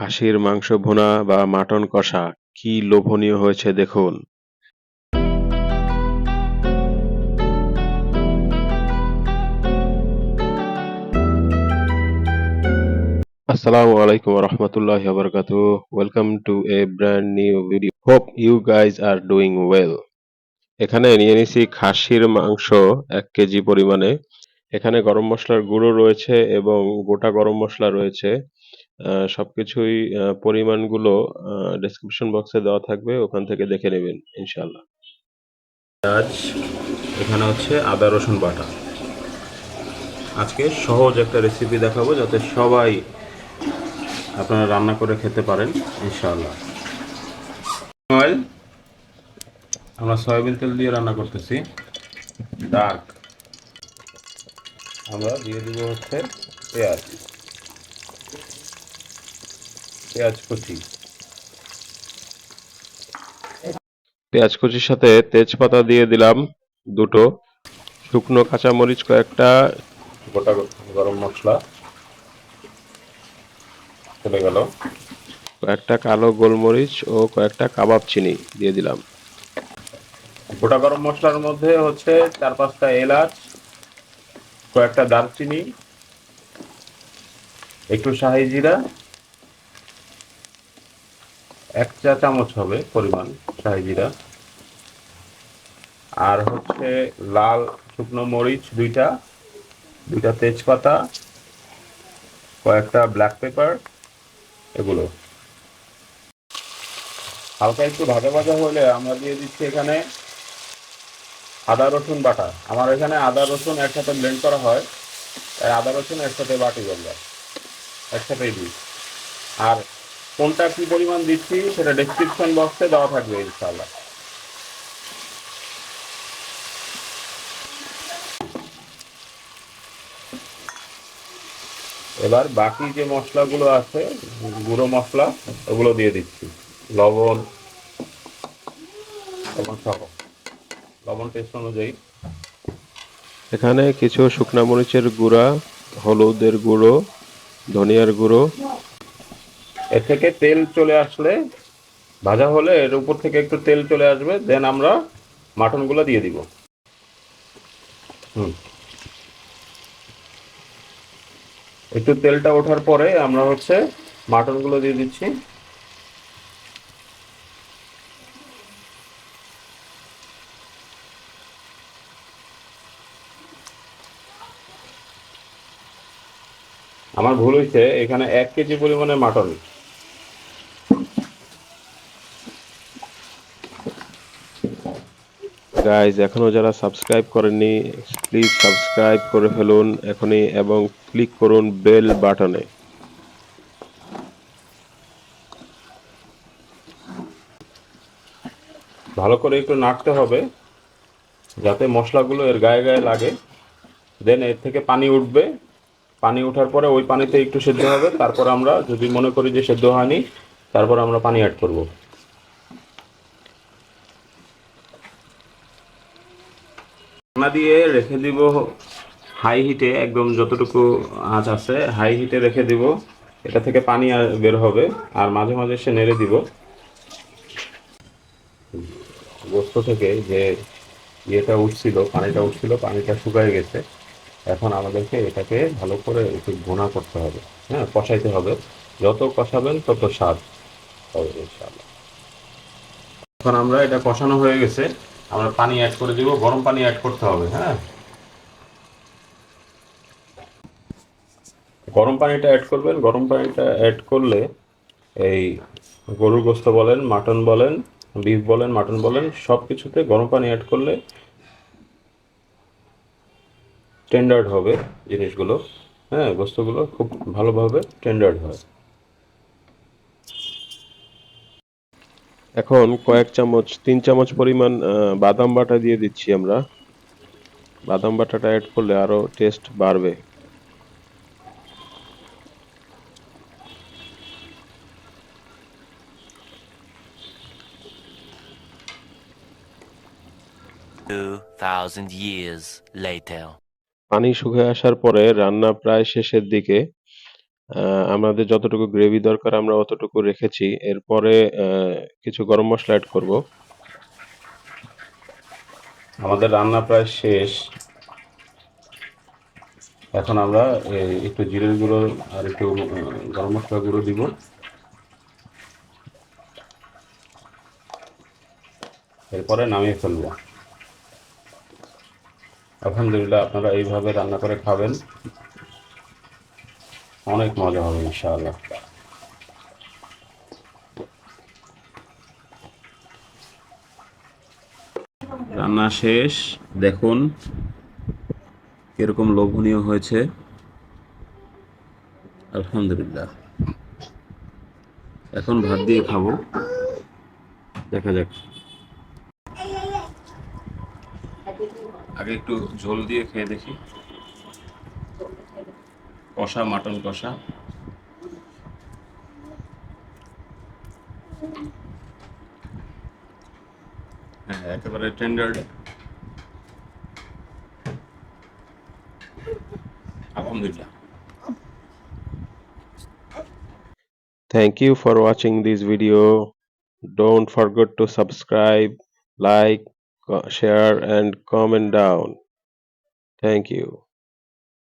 খাসির মাংস ভোনা বা মাটন কষা কি লোভনীয় হয়েছে দেখুন। আসসালামু আলাইকুম রহমতুল্লাহ বরকাত welcome to a brand new video hope you guys are doing well এখানে নিয়ে নিছি খাসির মাংস এক কেজি পরিমাণে। এখানে গরম মশলার গুঁড়ো রয়েছে এবং গোটা গরম মশলা রয়েছে। আহ, সবকিছুই আহ, পরিমাণগুলো ডেসক্রিপশন বক্সে দেওয়া থাকবে ওখান থেকে দেখে নেবেন ইনশাল্লাহ আজ এখানে হচ্ছে আদা রসুন বাটা। আজকে সহজ একটা রেসিপি দেখাবো যাতে সবাই আপনারা রান্না করে খেতে পারেন ইনশাল্লাহ অয়েল আমরা সয়াবিন তেল দিয়ে রান্না করতেছি। ডার্ক। আমরা দিয়ে দিব হচ্ছে পেঁয়াজ। পেঁয়াজ কুচি। পেঁয়াজ কুচির সাথে তেজপাতা দিয়ে দিলাম দুটো। শুকনো কাঁচামরিচ কয়েকটা। গোটা গরম মশলা। চলে গেল। কয়েকটা কালো গোলমরিচ ও কয়েকটা কাবাব চিনি দিয়ে দিলাম। গোটা গরম মশলার মধ্যে হচ্ছে চার পাঁচটা এলাচ কয়েকটা দারচিনি একটু শাহি জিরা এক চা চামচ হবে পরিমাণ, শাহি জিরা। আর হচ্ছে লাল শুকনো মরিচ দুইটা দুইটা তেজপাতা, কয়েকটা ব্ল্যাক পেপার এগুলো। হালকা একটু ভাজা ভাজা হলে আমরা দিয়ে দিচ্ছি এখানে আদা, রসুন বাটা। আমার এখানে আদা, রসুন একসাথে ব্লেন্ড করা হয়। তাই আদা, রসুন একসাথে বাটি আমরা একসাথেই দিই। আর কোনটা কি পরিমাণ দিচ্ছি, সেটা ডেসক্রিপশন বক্সে দেওয়া থাকবে ইনশাআল্লাহ। এবার বাকি যে মশলাগুলো আছে, গুঁড়ো মশলা, ওগুলো দিয়ে দিচ্ছি। লবণ লবণ সহ। লবণ টেস্ট অনুযায়ী। এখানে কিছু শুকনা মরিচের গুঁড়া, হলুদের গুঁড়ো, ধনিয়ার গুঁড়ো এর থেকে তেল চলে আসলে ভাজা হলে এর উপর থেকে একটু তেল চলে আসবে দেন আমরা মাটনগুলো দিয়ে দিব। হুম। একটু তেলটা ওঠার পরে আমরা হচ্ছে মাটনগুলো দিয়ে দিচ্ছি। আমার ভুল হয়েছে, এখানে এক কেজি পরিমাণে মাটন। গাইজ এখনও যারা সাবস্ক্রাইব করেননি প্লিজ সাবস্ক্রাইব করে ফেলুন এখনই এবং ক্লিক করুন বেল বাটনে ভালো করে একটু নাড়তে হবে, যাতে মশলাগুলো এর গায়ে গায়ে লাগে। দেন এর থেকে পানি উঠবে। পানি ওঠার পরে ওই পানিতে একটু সেদ্ধ হবে। তারপর আমরা যদি মনে করি যে সেদ্ধ হয়নি, তারপর আমরা পানি অ্যাড করব। ঢাকনা দিয়ে রেখে দিব হাই হিটে একদম যতটুকু আঁচ আছে হাই হিটে রেখে দিব। এটা থেকে পানি বের হবে, আর মাঝে মাঝে সে নেড়ে দিব। গোস্ত থেকে যে ইয়েটা উঠছিল, পানিটা উঠছিল, পানিটা শুকায় গেছে। এখন আমাদেরকে এটাকে ভালো করে একটু ঘোনা করতে হবে হ্যাঁ কষাইতে হবে। যত কষাবেন তত স্বাদ হবে এখন আমরা এটা কষানো হয়ে গেছে। আমরা পানি অ্যাড করে দিব, গরম পানি অ্যাড করতে হবে হ্যাঁ? গরম পানিটা অ্যাড করবেন, গরম পানিটা অ্যাড করলে এই গরুর গোস্ত বলেন, মাটন বলেন বিফ বলেন, মাটন বলেন সব কিছুতে গরম পানি অ্যাড করলে টেন্ডার্ড হবে জিনিসগুলো হ্যাঁ গোস্তগুলো খুব ভালোভাবে টেন্ডার্ড হয়। এখন কয়েক চামচ তিন চামচ পরিমাণ বাদাম বাটা দিয়ে দিচ্ছি আমরা বাদাম বাটাটা অ্যাড করলে আরও টেস্ট বাড়বে. পানি শুকিয়ে আসার পরে রান্না প্রায় শেষের দিকে আমাদের যতটুকু গ্রেভি দরকার আমরা অতটুকু রেখেছি। এরপরে কিছু গরম মশলা অ্যাড করব। আমাদের রান্না প্রায় শেষ। এখন আমরা একটু জিরের গুঁড়ো আর একটু গরম মশলা গুঁড়ো দিব। এরপরে নামিয়ে ফেলব। আলহামদুলিল্লাহ, আপনারা এইভাবে রান্না করে খাবেন। অনেক মজা হবে, ইনশাআল্লাহ। রান্না শেষ, দেখুন কীরকম লোভনীয় হয়েছে। আলহামদুলিল্লাহ। এখন ভাত দিয়ে খাব। দেখা যাক। আগে একটু ঝোল দিয়ে খেয়ে দেখি। কষা মাটন কষা হ্যাঁ একেবারে টেন্ডার আলহামদুলিল্লাহ Thank you for watching this video. Don't forget to subscribe, like, share and comment down. Thank you.